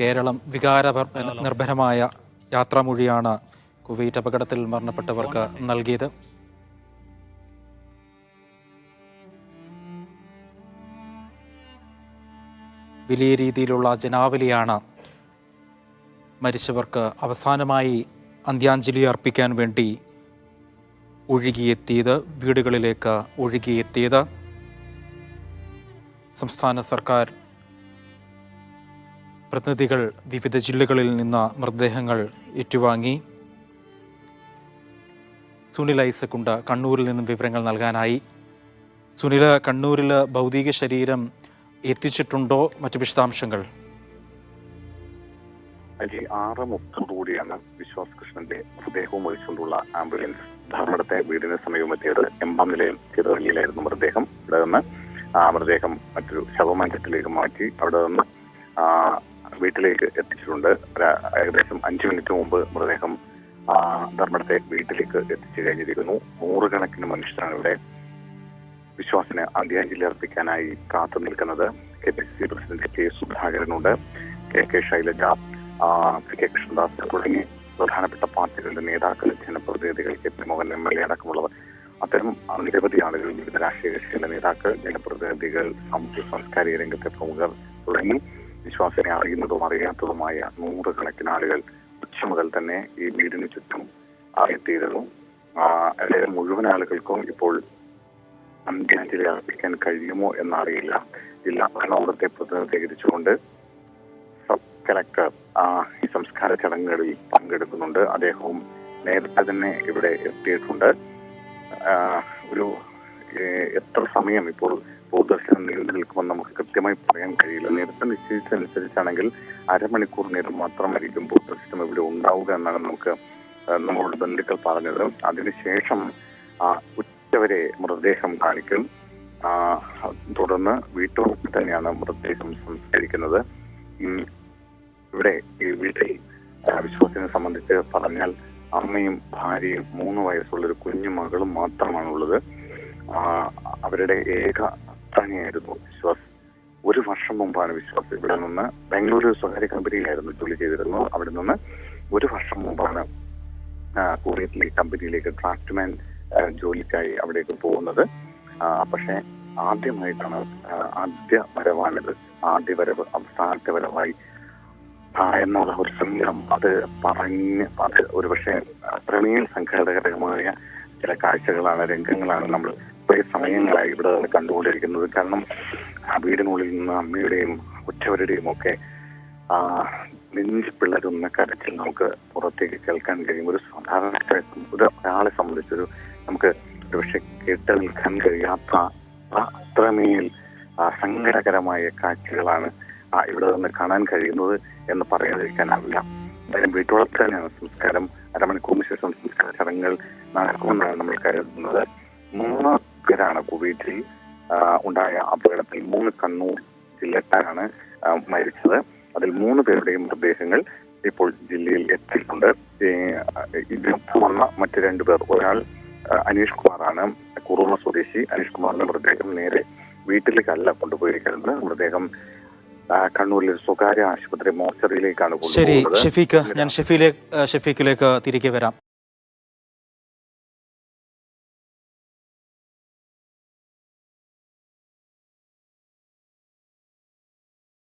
കേരളം വികാര നിർഭരമായ യാത്രാമൊഴിയാണ് കുവൈറ്റ് അപകടത്തിൽ മരണപ്പെട്ടവർക്ക് നൽകിയത്. വലിയ രീതിയിലുള്ള ജനാവലിയാണ് മരിച്ചവർക്ക് അവസാനമായി അന്ത്യാഞ്ജലി അർപ്പിക്കാൻ വേണ്ടി ഒഴുകിയെത്തിയത് വീടുകളിലേക്ക് ഒഴുകിയെത്തിയത്. സംസ്ഥാന സർക്കാർ പ്രതിനിധികൾ വിവിധ ജില്ലകളിൽ നിന്ന് മൃതദേഹങ്ങൾ ഏറ്റുവാങ്ങി. സുനിൽ ഐസക്കുണ്ട് കണ്ണൂരിൽ നിന്നും വിവരങ്ങൾ നൽകാനായി. സുനിൽ കണ്ണൂരിൽ ഭൗതിക ശരീരം എത്തിച്ചിട്ടുണ്ടോ? മറ്റു വിശദാംശങ്ങൾ. ആറ് മുപ്പതോടുകൂടിയാണ് വിശ്വാസ് കൃഷ്ണന്റെ മൃതദേഹവും വഹിച്ചുകൊണ്ടുള്ള ആംബുലൻസ്. ധർമ്മടത്തെ വീടിന് സമീപമെത്തിയത് എമ്പാം നിലയം ചെറുവള്ളിയിലായിരുന്നു മൃതദേഹം. ഇവിടെ നിന്ന് മൃതദേഹം മറ്റൊരു ശവമഞ്ചത്തിലേക്ക് മാറ്റി. അവിടെ നിന്ന് വീട്ടിലേക്ക് എത്തിച്ചിട്ടുണ്ട്. ഏകദേശം അഞ്ചു മിനിറ്റ് മുമ്പ് മൃതദേഹം ധർമ്മടത്തെ വീട്ടിലേക്ക് എത്തിച്ചു കഴിഞ്ഞിരിക്കുന്നു. നൂറുകണക്കിന് മനുഷ്യരാണ് ഇവിടെ വിശ്വാസിന് അന്ത്യാഞ്ജലി അർപ്പിക്കാനായി കാത്തു നിൽക്കുന്നത്. K P C C president K സുധാകരനുണ്ട്. K K Shailaja K Krishnadas തുടങ്ങി പ്രധാനപ്പെട്ട പാർട്ടികളുടെ നേതാക്കൾ ജനപ്രതിനിധികൾ K P Mohan M L A അടക്കമുള്ളവർ. അത്തരം നിരവധി ആളുകൾ വിവിധ രാഷ്ട്രീയ കക്ഷികളുടെ നേതാക്കൾ ജനപ്രതിനിധികൾ സാമൂഹ്യ സാംസ്കാരിക രംഗത്തെ പ്രമുഖർ തുടങ്ങി. വിശ്വാസിനെ അറിയുന്നതും അറിയാത്തതുമായ നൂറുകണക്കിന് ആളുകൾ ഉച്ച മുതൽ തന്നെ ഈ വീടിന് ചുറ്റും അറിയത്തിയതും അതിലെ മുഴുവൻ ആളുകൾക്കും ഇപ്പോൾ അന്ത്യാഞ്ജലി അർപ്പിക്കാൻ കഴിയുമോ എന്നറിയില്ല. ജില്ലാ ഭരണകൂടത്തെ പ്രതിനിധീകരിച്ചുകൊണ്ട് സബ് കലക്ടർ ഈ സംസ്കാര ചടങ്ങുകളിൽ പങ്കെടുക്കുന്നുണ്ട്. അദ്ദേഹവും നേരത്തെ തന്നെ ഇവിടെ എത്തിയിട്ടുണ്ട്. ഒരു എത്ര സമയം ഇപ്പോൾ പൊതുദർശനം നിലനിൽക്കുമെന്ന് നിൽക്കുമെന്ന് നമുക്ക് കൃത്യമായി പറയാൻ കഴിയില്ല. നേരത്തെ നിശ്ചയിച്ചതനുസരിച്ചാണെങ്കിൽ അരമണിക്കൂർ നേരം മാത്രമായിരിക്കും പൊതുദർശനം ഇവിടെ ഉണ്ടാവുക എന്നാണ് നമുക്ക് നമ്മളോട് ബന്ധുക്കൾ പറഞ്ഞത്. അതിനുശേഷം ആ, ഉച്ചവരെ മൃതദേഹം കാണിക്കും. ആ, തുടർന്ന് വീട്ടുവളപ്പിൽ തന്നെയാണ് മൃതദേഹം സംസ്കരിക്കുന്നത് ഇവിടെ ഇവിടെ വിശ്വാസിനെ സംബന്ധിച്ച് പറഞ്ഞാൽ അമ്മയും ഭാര്യയും മൂന്ന് വയസ്സുള്ള ഒരു കുഞ്ഞു മകളും മാത്രമാണുള്ളത്. അവരുടെ ഏക അത്താണിയായിരുന്നു വിശ്വാസ്. ഒരു വർഷം മുമ്പാണ് വിശ്വാസ്. ഇവിടെ നിന്ന് ബാംഗ്ലൂർ സ്വകാര്യ കമ്പനിയിലായിരുന്നു ജോലി ചെയ്തിരുന്നു അവിടെ നിന്ന് ഒരു വർഷം മുമ്പാണ് കുവൈറ്റിലെ കമ്പനിയിലേക്ക് ഡ്രാഫ്റ്റ്മാൻ ജോലിക്കായി അവിടേക്ക് പോകുന്നത്. പക്ഷേ ആദ്യമായിട്ടാണ് ആദ്യ വരവാണിത്. ആദ്യ വരവ് അവസാനത്തെ വരവായി. എന്നുള്ള ഒരു സങ്കടം അത് പറഞ്ഞ് അത് ഒരുപക്ഷെ പ്രമേയ സംഘാടകരമായ ചില കാഴ്ചകളാണ് രംഗങ്ങളാണ് നമ്മൾ കുറേ സമയങ്ങളായി ഇവിടെ നിന്ന് കണ്ടുകൊണ്ടിരിക്കുന്നത്. കാരണം ആ വീടിനുള്ളിൽ നിന്ന് അമ്മയുടെയും ഉറ്റവരുടെയും ഒക്കെ ആ നെഞ്ച് പിളരുന്ന കരച്ചിൽ നമുക്ക് പുറത്തേക്ക് കേൾക്കാൻ കഴിയും. ഒരു സാധാരണ ഒരു ഒരാളെ സംബന്ധിച്ചൊരു നമുക്ക് ഒരുപക്ഷെ കേട്ട് നിൽക്കാൻ കഴിയാത്ത അത്രമേൽ സങ്കടകരമായ കാഴ്ചകളാണ് ആ, ഇവിടെ നിന്ന് കാണാൻ കഴിയുന്നത് എന്ന് പറയാതിരിക്കാനാവില്ല. എന്തായാലും വീട്ടുവളർച്ച തന്നെയാണ് സംസ്കാരം അരമണിക്കൂറിന് ശേഷം സംസ്കാര ചടങ്ങുകൾ നടക്കുമെന്നാണ് നമ്മൾ കരുതുന്നത്. മൂന്ന് പേരാണ് കുവൈറ്റിൽ ഉണ്ടായ അപകടത്തിൽ മൂന്ന് കണ്ണൂർ ജില്ലക്കാരാണ് മരിച്ചത്. അതിൽ മൂന്ന് പേരുടെയും മൃതദേഹങ്ങൾ ഇപ്പോൾ ജില്ലയിൽ എത്തിയിട്ടുണ്ട്. ഈ, ഇത് വന്ന മറ്റ് രണ്ടു പേർ ഒരാൾ അനീഷ് കുമാറാണ് കുറുമ സ്വദേശി. അനീഷ് കുമാറിന്റെ മൃതദേഹം നേരെ വീട്ടിലേക്കല്ല കൊണ്ടുപോയിരിക്കുന്നത്. മൃതദേഹം കണ്ണൂരിലെ സ്വകാര്യ ആശുപത്രി മോർച്ചറിയിലേക്കാണ് ശരി ഷെഫീക്ക് ഞാൻ ഷെഫീലേക്ക് ഷെഫീക്കിലേക്ക് തിരികെ വരാം.